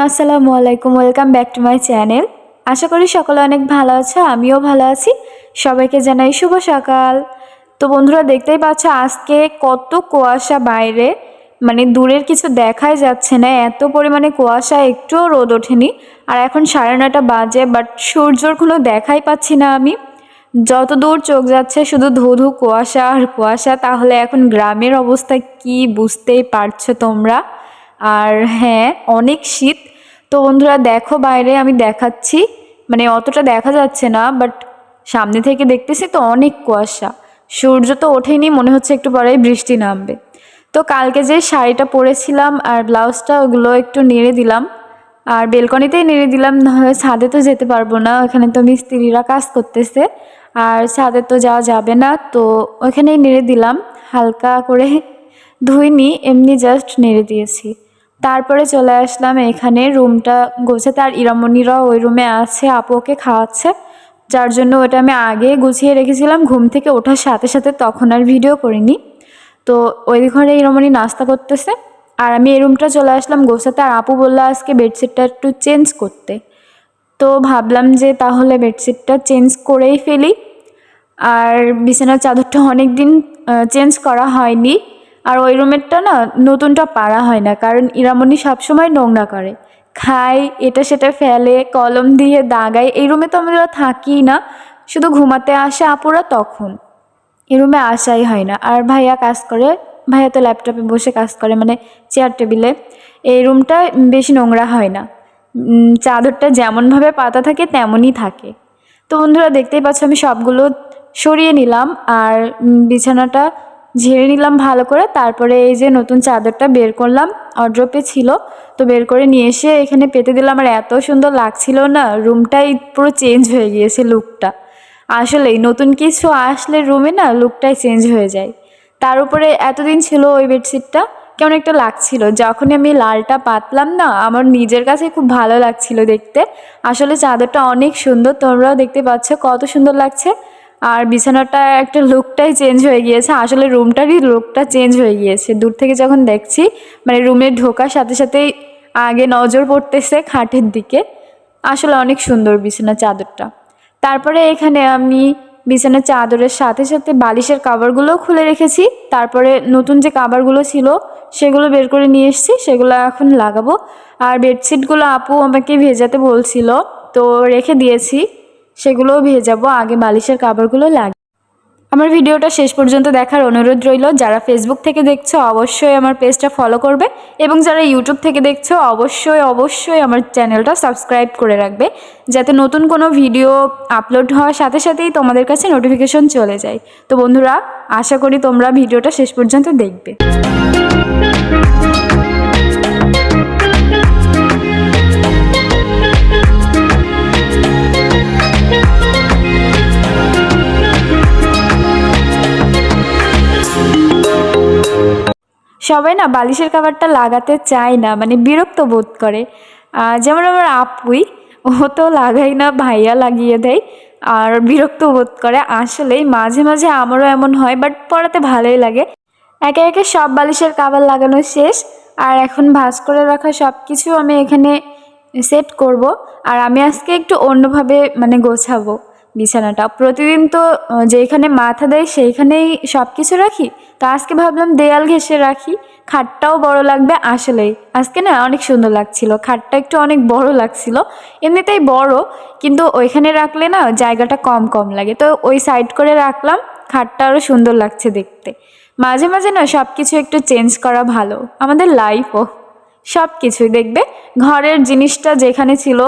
Everyone আসসালামু আলাইকুম welcome back to my channel আশা করি সকলে অনেক ভালো আছে, আমিও ভালো আছি। সবাইকে জানাই শুভ সকাল। তো বন্ধুরা, দেখতেই পাচ্ছ, আজকে কত কুয়াশা বাইরে। মানে দূরের কিছু দেখাই যাচ্ছে না, এত পরিমাণে কুয়াশা, একটুও রোদ ওঠেনি। আর এখন সাড়ে নটা বাজে বাট সূর্যর কোনো দেখাই পাচ্ছি না আমি। যত দূর চোখ যাচ্ছে, শুধু ধুধু কুয়াশা আর কুয়াশা, তাহলে এখন গ্রামের অবস্থা কি বুঝতেই পারছ তোমরা? আর হ্যাঁ অনেক শীত। তো বন্ধুরা দেখো বাইরে আমি দেখাচ্ছি। মানে অতটা দেখা যাচ্ছে না বাট সামনে থেকে দেখতেছি তো অনেক কুয়াশা। সূর্য তো ওঠেনি, মনে হচ্ছে একটু পরেই বৃষ্টি নামবে। তো কালকে যে শাড়িটা পরেছিলাম আর ব্লাউজটা ওগুলো একটু নেড়ে দিলাম। আর বেলকনিতেই নেড়ে দিলাম নাহলে ছাদে তো যেতে পারব না, ওখানে তো মিস্ত্রিরা কাজ করতেছে। আর ছাদে তো যাওয়া যাবে না, তো ওখানেই নেড়ে দিলাম। হালকা করে ধুইনি, এমনি জাস্ট নেড়ে দিয়েছি। তারপরে চলে আসলাম এখানে, রুমটা গোছাতে আর ইরামণিরাও ওই রুমে আছে, আপু ওকে খাওয়াচ্ছে। যার জন্য ওটা আমি আগে গুছিয়ে রেখেছিলাম, ঘুম থেকে ওঠার সাথে সাথে তখন আর ভিডিও করিনি। তো ওই ঘরে ইরামণি নাস্তা করতেছে, আর আমি এই রুমটা চলে আসলাম গোছাতে, আর আপু বলল আজকে বেডশিটটা একটু চেঞ্জ করতে। তো ভাবলাম যে তাহলে বেডশিটটা চেঞ্জ করেই ফেলি। আর বিছানার চাদরটা অনেক দিন চেঞ্জ করা হয়নি। আর ওই রুমেরটা না নতুনটা পারা হয় না, কারণ ইরামণি সবসময় নোংরা করে। খায় এটা সেটা ফেলে, কলম দিয়ে দাগায় এই রুমে তো আমরা থাকি না, শুধু ঘুমাতে আসে আপুরা তখন। এই রুমে আসাই হয় না। আর ভাইয়া কাজ করে, ভাইয়া তো ল্যাপটপে বসে কাজ করে মানে চেয়ার টেবিলে। এই রুমটা বেশি নোংরা হয় না। চাদরটা যেমনভাবে পাতা থাকে, তেমনই থাকে। তো বন্ধুরা, দেখতেই পাচ্ছ আমি সবগুলো সরিয়ে নিলাম। আর বিছানাটা ঝেড়ে নিলাম ভালো করে, তারপরে এই যে নতুন চাদরটা বের করলাম অড্রপে ছিল, তো বের করে নিয়ে এসে এখানে পেতে দিলাম। আর এত সুন্দর লাগছিল না রুমটাই পুরো চেঞ্জ হয়ে গিয়েছে লুকটা আসলেই নতুন কিছু আসলে রুমে না লুকটাই চেঞ্জ হয়ে যায়। তার উপরে এতদিন ছিল ওই বেডশিটটা কেমন একটা লাগছিল। যখনই আমি লালটা পাতলাম না, আমার নিজের কাছে খুব ভালো লাগছিল দেখতে। আসলে চাদরটা অনেক সুন্দর, তোমরাও দেখতে পাচ্ছ কত সুন্দর লাগছে। আর বিছানাটা একটা লুকটাই চেঞ্জ হয়ে গিয়েছে। আসলে রুমটারই লুকটা চেঞ্জ হয়ে গিয়েছে। দূর থেকে যখন দেখছি মানে রুমে ঢোকার সাথে সাথেই আগে নজর পড়তেছে খাটের দিকে। আসলে অনেক সুন্দর বিছানা চাদরটা। তারপরে এখানে আমি বিছানার চাদরের সাথে সাথে বালিশের কাভারগুলোও খুলে রেখেছি। তারপরে নতুন যে কাভারগুলো ছিল, সেগুলো বের করে নিয়ে এসেছি। সেগুলো এখন লাগাবো। আর বেডশিটগুলো আপু আমাকে ভেজাতে বলছিল, তো রেখে দিয়েছি। সেগুলোও ভেজাবো আগে বালিশের কাভারগুলো লাগে। আমার ভিডিওটা শেষ পর্যন্ত দেখার অনুরোধ রইল, যারা ফেসবুক থেকে দেখছ অবশ্যই আমার পেজটা ফলো করবে এবং যারা ইউটিউব থেকে দেখছ অবশ্যই অবশ্যই আমার চ্যানেলটা সাবস্ক্রাইব করে রাখবে, যাতে নতুন কোনো ভিডিও আপলোড হওয়ার সাথে সাথেই তোমাদের কাছে নোটিফিকেশন চলে যায়। তো বন্ধুরা, আশা করি তোমরা ভিডিওটা শেষ পর্যন্ত দেখবে। সবাই না বালিশের কাভারটা লাগাতে চায় না মানে বিরক্ত বোধ করে। যেমন আমার আপুই, ও তো লাগাই না, ভাইয়া লাগিয়ে দেয়, আর বিরক্ত বোধ করে। আসলেই মাঝে মাঝে আমারও এমন হয় বাট পড়াতে ভালোই লাগে। একে একে সব বালিশের কাভার লাগানো শেষ, আর এখন ভাঁজ করে রাখা সব কিছু আমি এখানে সেট করব, আর আমি আজকে একটু অন্যভাবে মানে গোছাবো। বিছানাটা। প্রতিদিন তো যেখানে মাথা দেয় সেইখানেই সব কিছু রাখি। তো আজকে ভাবলাম দেয়াল ঘেঁষে রাখি। খাটটাও বড় লাগবে আসলেই। আজকে না অনেক সুন্দর লাগছিল। খাটটা একটু অনেক বড় লাগছিল। এমনিতেই বড়, কিন্তু ওইখানে রাখলে না জায়গাটা কম কম লাগে। তো ওই সাইড করে রাখলাম। খাটটা আরও সুন্দর লাগছে দেখতে। মাঝে মাঝে না সব কিছু একটু চেঞ্জ করা ভালো। আমাদের লাইফও সব কিছুই দেখবে। ঘরের জিনিসটা যেখানে ছিল,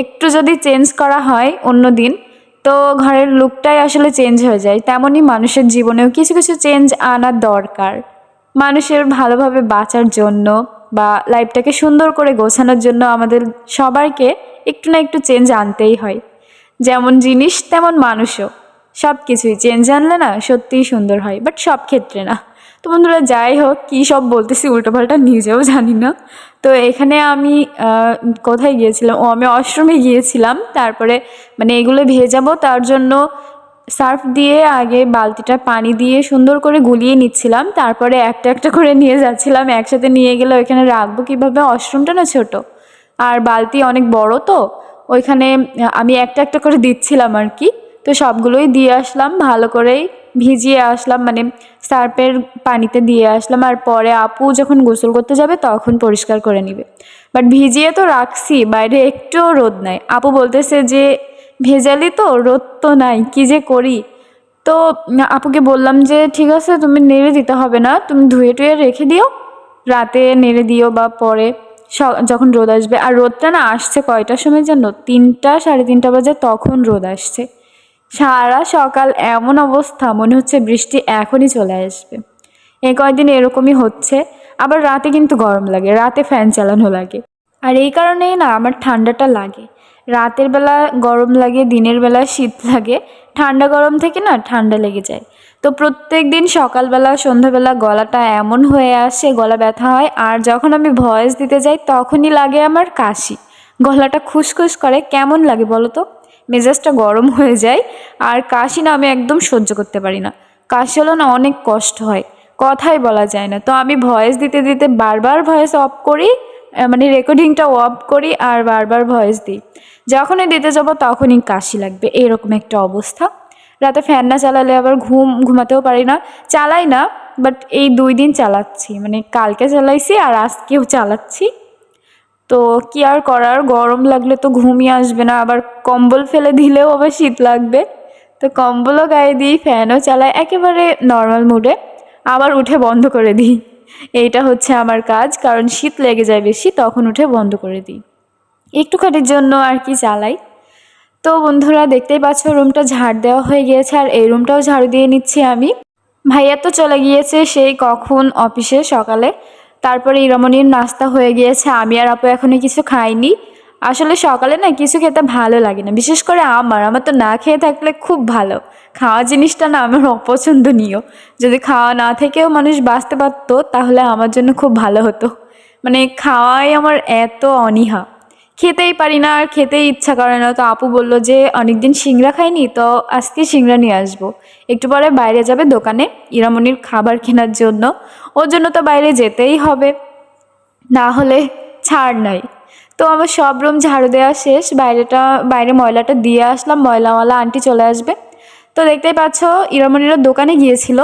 একটু যদি চেঞ্জ করা হয় অন্য দিন তো ঘরের লুকটাই আসলে চেঞ্জ হয়ে যায়। তেমনই মানুষের জীবনেও কিছু কিছু চেঞ্জ আনা দরকার। মানুষের ভালোভাবে বাঁচার জন্য বা লাইফটাকে সুন্দর করে গোছানোর জন্য আমাদের সবাইকে একটু না একটু চেঞ্জ আনতেই হয়। যেমন জিনিস, তেমন মানুষও। সব কিছুই চেঞ্জ আনলে না সত্যিই সুন্দর হয় বাট সব ক্ষেত্রে না। তো বন্ধুরা, যাই হোক, কী সব বলতেছি উল্টোপাল্টা নিজেও জানি না। তো এখানে আমি কোথায় গিয়েছিলাম? ও, আমি অশ্রমে গিয়েছিলাম। তারপরে মানে এগুলো ভেজাবো, তার জন্য সার্ফ দিয়ে আগে বালতিটা পানি দিয়ে সুন্দর করে গুলিয়ে নিচ্ছিলাম। তারপরে একটা একটা করে নিয়ে যাচ্ছিলাম। একসাথে নিয়ে গেলে ওইখানে রাখব কীভাবে? অশ্রমটা না ছোটো? আর বালতি অনেক বড় তো, ওইখানে আমি একটা একটা করে দিচ্ছিলাম আর কি। তো সবগুলোই দিয়ে আসলাম, ভালো করেই ভিজিয়ে আসলাম। মানে সার্পের পানিতে দিয়ে আসলাম আর পরে আপু যখন গোসল করতে যাবে তখন পরিষ্কার করে নিবে। বাট ভিজিয়ে তো রাখছি, বাইরে একটুও রোদ নাই। আপু বলতেছে যে, ভেজালি তো, রোদ তো নাই, কি যে করি? তো আপুকে বললাম যে, ঠিক আছে, তুমি নেড়ে দিতে হবে না, তুমি ধুয়ে টুয়ে রেখে দিও। রাতে নেড়ে দিও বা পরে যখন রোদ আসবে। আর রোদটা না আসছে কয়টার সময় জানো তিনটা, সাড়ে তিনটা বাজে তখন রোদ আসছে। সারা সকাল এমন অবস্থা, মনে হচ্ছে বৃষ্টি এখনই চলে আসবে। এই কয়দিন এরকমই হচ্ছে, আবার রাতে কিন্তু গরম লাগে, রাতে ফ্যান চালানো লাগে। আর এই কারণেই না আমার ঠান্ডাটা লাগে। রাতের বেলা গরম লাগে, দিনের বেলা শীত লাগে। ঠান্ডা গরম থেকে না ঠান্ডা লেগে যায়। তো প্রত্যেক দিন সকালবেলা, সন্ধ্যাবেলা গলাটা এমন হয়ে আসে, গলা ব্যথা হয়, আর যখন আমি ভয়েস দিতে যাই তখনই লাগে আমার কাশি। গলাটা খুসখুস করে, কেমন লাগে বলো তো? মেজাজটা গরম হয়ে যায় আর কাশি না আমি একদম সহ্য করতে পারি না। কাশি হলো না অনেক কষ্ট হয়, কথাই বলা যায় না। তো আমি ভয়েস দিতে দিতে বারবার ভয়েস অফ করি মানে রেকর্ডিংটা অফ করি আর বারবার ভয়েস দিই। যখনই দিতে যাব তখনই কাশি লাগবে, এরকম একটা অবস্থা। রাতে ফ্যান না চালালে আবার ঘুম, ঘুমাতেও পারি না। চালাই না বাট এই দুই দিন চালাচ্ছি মানে কালকে চালাইছি আর আজকেও চালাচ্ছি। তো কি আর করার? গরম লাগলে তো ঘুমিয়ে আসবে না, আবার কম্বল ফেলে দিলেও আবার শীত লাগবে। তো কম্বলও গায়ে দিই, ফ্যানও চালাই, একেবারে নর্মাল মুডে আবার উঠে বন্ধ করে দিই। এইটা হচ্ছে আমার কাজ, কারণ শীত লেগে যায় বেশি, তখন উঠে বন্ধ করে দিই। একটুখানির জন্য আর কি চালাই। তো বন্ধুরা, দেখতেই পাচ্ছ, রুমটা ঝাড় দেওয়া হয়ে গিয়েছে, আর এই রুমটাও ঝাড়ু দিয়ে নিচ্ছি আমি। ভাইয়া তো চলে গিয়েছে, সেই কখন অফিসে সকালে। তারপরে ইরামনির নাস্তা হয়ে গিয়েছে। আমি আর আপু এখনও কিছু খাইনি। আসলে সকালে না কিছু খেতে ভালো লাগে না। বিশেষ করে আমার। আমার তো না খেয়ে থাকলে খুব ভালো। খাওয়া জিনিসটা না আমার অপছন্দনীয়। যদি খাওয়া না থেকেও মানুষ বাঁচতে পারতো, তাহলে আমার জন্য খুব ভালো হতো। মানে খাওয়াই আমার এত অনীহা। খেতেই পারি না, আর খেতেই ইচ্ছা করে না। তো আপু বলল যে, অনেকদিন সিংড়া খাইনি, তো আজকে সিংড়া নিয়ে আসব। একটু পরে বাইরে যাবে দোকানে, ইরামনির খাবার কেনার জন্য। ওর জন্য তো বাইরে যেতেই হবে। না হলে ছাড় নাই। তো আমার সব রুম ঝাড়ু দেওয়া শেষ। বাইরেটা, বাইরে ময়লাটা দিয়ে আসলাম। ময়লাওয়ালা আন্টি চলে আসবে। তো দেখতেই পাচ্ছ ইরামনিরা দোকানে গিয়েছিল।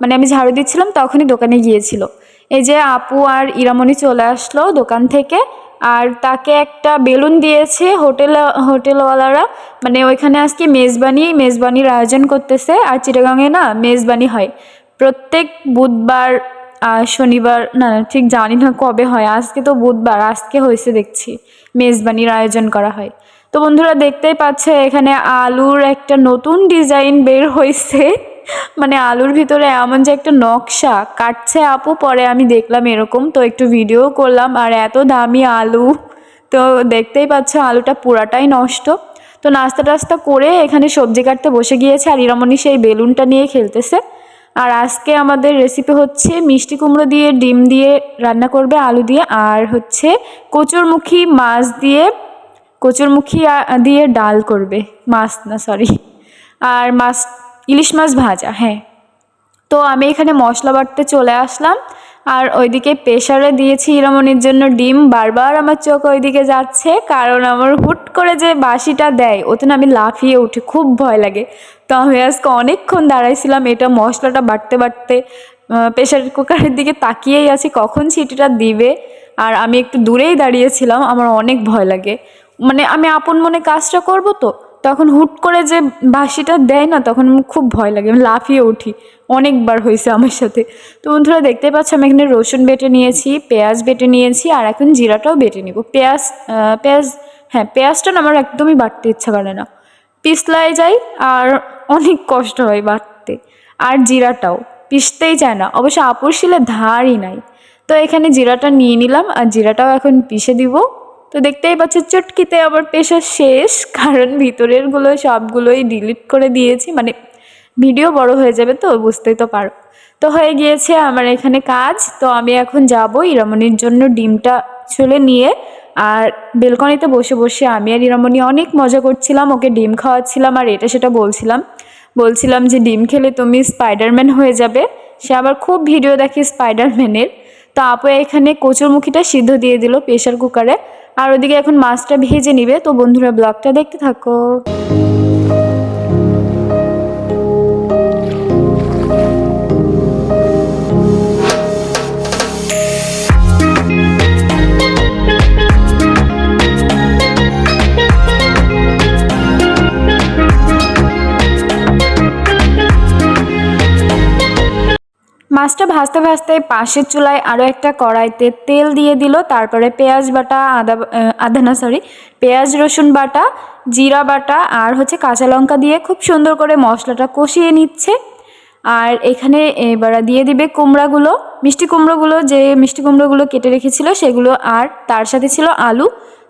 মানে আমি ঝাড়ু দিচ্ছিলাম, তখনই দোকানে গিয়েছিল। এই যে আপু আর ইরামণি চলে আসলো দোকান থেকে। আর তাকে একটা বেলুন দিয়েছে হোটেল, হোটেলওয়ালারা। মানে ওইখানে আজকে মেজবানি, মেজবানির আয়োজন করতেছে। আর চিটাগাংয়ে না মেজবানি হয়। প্রত্যেক বুধবার শনিবার, না না, ঠিক জানি না কবে হয়। আজকে তো বুধবার, আজকে হয়েছে দেখছি, মেজবানির আয়োজন করা হয়। তো বন্ধুরা দেখতেই পাচ্ছে, এখানে আলুর একটা নতুন ডিজাইন বের হয়েছে মানে আলুর ভিতরে এমন যে একটা নকশা, কাটছে আপু, পরে আমি দেখলাম এরকম। তো একটু ভিডিও করলাম, আর এত দামি আলু। তো দেখতেই পাচ্ছ আলুটা পুরাটাই নষ্ট। তো নাস্তা টাস্তা করে এখানে সবজি কাটতে বসে গিয়েছে, আর ইরামণি সেই বেলুনটা নিয়ে খেলতেছে। আর আজকে আমাদের রেসিপি হচ্ছে মিষ্টি কুমড়ো দিয়ে, ডিম দিয়ে রান্না করবে আলু দিয়ে, আর হচ্ছে কচুরমুখী মাছ দিয়ে, কচুরমুখী দিয়ে ডাল করবে। মাছ না সরি আর মাছ ইলিশ মাছ ভাজা হ্যাঁ। তো আমি এখানে মশলা বাটতে চলে আসলাম, আর ওইদিকে প্রেশারে দিয়েছি ইরামনির জন্য ডিম। বারবার আমার চোখ ওইদিকে যাচ্ছে, কারণ আমার হুট করে যে বাসিটা দেয়, ওতে না আমি লাফিয়ে উঠি, খুব ভয় লাগে। তো আমি আজকে অনেকক্ষণ দাঁড়াইছিলাম, এটা মশলাটা বাটতে বাটতে প্রেশার কুকারের দিকে তাকিয়েই আছি, কখন সিটিটা দিবে? আর আমি একটু দূরেই দাঁড়িয়েছিলাম, আমার অনেক ভয় লাগে। মানে আমি আপন মনে কাজটা করব তো? তখন হুট করে যে বাসিটা দেয় না, তখন খুব ভয় লাগে, আমি লাফিয়ে উঠি। অনেকবার হয়েছে আমার সাথে। তো বন্ধুরা দেখতে পাচ্ছ আমি এখানে রসুন বেটে নিয়েছি, পেঁয়াজ বেটে নিয়েছি, আর এখন জিরাটাও বেটে নিব। পেঁয়াজ পেঁয়াজ হ্যাঁ পেঁয়াজটা না আমার একদমই বাটতে ইচ্ছা করে না। পিছলায় যায় আর অনেক কষ্ট হয় বাটতে আর জিরাটাও। পিষতেই চায় না, অবশ্য আপুর শিলে ধারই নাই। তো এখানে জিরাটা নিয়ে নিলাম, আর জিরাটাও এখন পিষে দিব। তো দেখতেই পাচ্ছ চটকিতে আমার পেশা শেষ, কারণ ভিতরেরগুলো সবগুলোই ডিলিট করে দিয়েছি মানে ভিডিও বড় হয়ে যাবে তো, বুঝতেই তো পারো। তো হয়ে গিয়েছে আমার এখানে কাজ, তো আমি এখন যাব ইরামনির জন্য ডিমটা ছুলে নিয়ে, আর বেলকনিতে বসে বসে আমি আর ইরামনি অনেক মজা করছিলাম, ওকে ডিম খাওয়াচ্ছিলাম, আর এটা সেটা বলছিলাম। বলছিলাম যে ডিম খেলে তুমি স্পাইডারম্যান হয়ে যাবে। সে আবার খুব ভিডিও দেখে স্পাইডারম্যানের তো আপু এখানে কচুরমুখিটা সিদ্ধ দিয়ে দিল প্রেশার কুকারে আর ওদিকে এখন মাছটা ভেজে নিবে। তো বন্ধুরা ব্লগটা দেখতে থাকো। মাছটা ভাজতে ভাজতে পাশের চুলায় আরও একটা কড়াইতে তেল দিয়ে দিল, তারপরে পেঁয়াজ বাটা, আদা আদা না সরি পেঁয়াজ, রসুন বাটা, জিরা বাটা আর হচ্ছে কাঁচা লঙ্কা দিয়ে খুব সুন্দর করে মশলাটা কষিয়ে নিচ্ছে। আর এখানে এবার দিয়ে দিবে কুমড়াগুলো, মিষ্টি কুমড়োগুলো, যে মিষ্টি কুমড়োগুলো কেটে রেখেছিল সেগুলো আর তার সাথে ছিল আলু।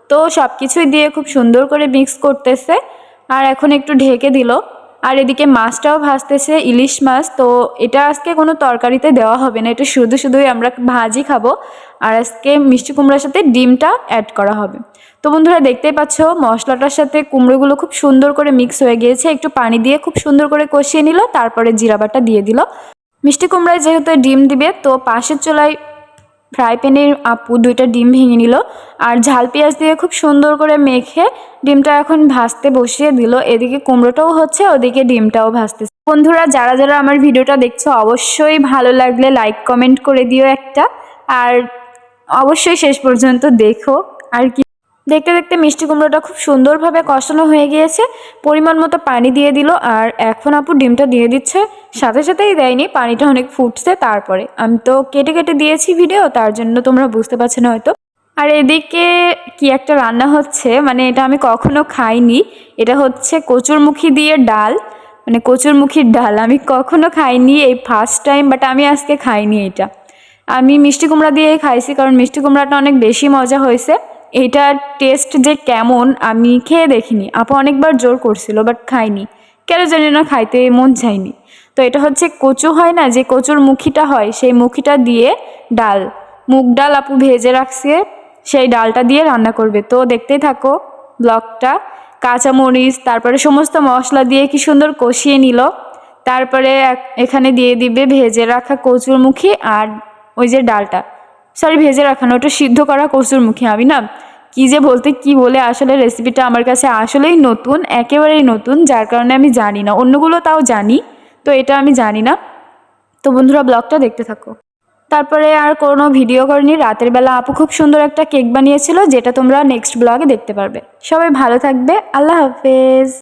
তো সব কিছুই দিয়ে খুব সুন্দর করে মিক্স করতেছে। আর এখন একটু ঢেকে দিল। আর এদিকে মাছটাও ভাজতেছে, ইলিশ মাছ, তো এটা আজকে কোনো তরকারিতে দেওয়া হবে না, এটা শুধু শুধুই আমরা ভাজি খাব। আর আজকে মিষ্টি কুমড়োর সাথে ডিমটা অ্যাড করা হবে। তো বন্ধুরা দেখতেই পাচ্ছ, মশলাটার সাথে কুমড়োগুলো খুব সুন্দর করে মিক্স হয়ে গিয়েছে, একটু পানি দিয়ে খুব সুন্দর করে কষিয়ে নিল, তারপরে জিরা বাটা দিয়ে দিল। মিষ্টি কুমড়ায় যেহেতু ডিম দিবে, তো পাশের চুলায় ফ্রাই প্যানের আপু দুইটা ডিম ভেঙে নিল। আর ঝাল পেঁয়াজ দিয়ে খুব সুন্দর করে মেখে ডিমটা এখন ভাজতে বসিয়ে দিল। এদিকে কুমড়োটাও হচ্ছে, ওদিকে ডিমটাও ভাজতেছে। বন্ধুরা, যারা যারা আমার ভিডিওটা দেখছ, অবশ্যই ভালো লাগলে লাইক কমেন্ট করে দিও একটা। আর অবশ্যই শেষ পর্যন্ত দেখো। আর কি দেখতে দেখতে মিষ্টি কুমড়োটা খুব সুন্দরভাবে কষানো হয়ে গিয়েছে। পরিমাণ মতো পানি দিয়ে দিল আর এখন আপু ডিমটা দিয়ে দিচ্ছে। সাথে সাথেই দেয়নি, পানিটা অনেক ফুটছে তারপরে। আমি তো কেটে কেটে দিয়েছি ভিডিও তার জন্য তোমরা বুঝতে পারছ না হয়তো। আর এদিকে কি একটা রান্না হচ্ছে মানে এটা আমি কখনো খাইনি। এটা হচ্ছে কচুরমুখী দিয়ে ডাল মানে কচুরমুখীর ডাল। আমি কখনো খাইনি এই ফার্স্ট টাইম বাট আমি আজকে খাইনি এটা। আমি মিষ্টি কুমড়া দিয়েই খাইছি, কারণ মিষ্টি কুমড়াটা অনেক বেশি মজা হয়েছে। এইটার টেস্ট যে কেমন আমি খেয়ে দেখিনি। আপু অনেকবার জোর করছিল বাট খাইনি। কেন জানি না, খাইতে মন চাইনি। তো এটা হচ্ছে কচু হয় না, যে কচুর মুখিটা হয়, সেই মুখিটা দিয়ে ডাল। মুগ ডাল আপু ভেজে রাখছে, সেই ডালটা দিয়ে রান্না করবে। তো দেখতেই থাকো ব্লগটা। কাঁচামরিচ, তারপরে সমস্ত মশলা দিয়ে কি সুন্দর কষিয়ে নিল। তারপরে এখানে দিয়ে দিবে ভেজে রাখা কচুরমুখী আর ওই যে ডালটা। সরি ভেজে রাখানো ওটা সিদ্ধ করা কচুরমুখী আমি না কি যে বলতে, কি বলে আসলে রেসিপিটা আমার কাছে আসলেই নতুন, একেবারেই নতুন, যার কারণে আমি জানি না। অন্যগুলো তাও জানি, তো এটা আমি জানি না। তো বন্ধুরা ব্লগটা দেখতে থাকো। তারপরে আর কোনো ভিডিও করিনি। রাতের বেলা আপু খুব সুন্দর একটা কেক বানিয়েছিল, যেটা তোমরা নেক্সট ব্লগে দেখতে পারবে। সবাই ভালো থাকবে, আল্লাহ হাফেজ।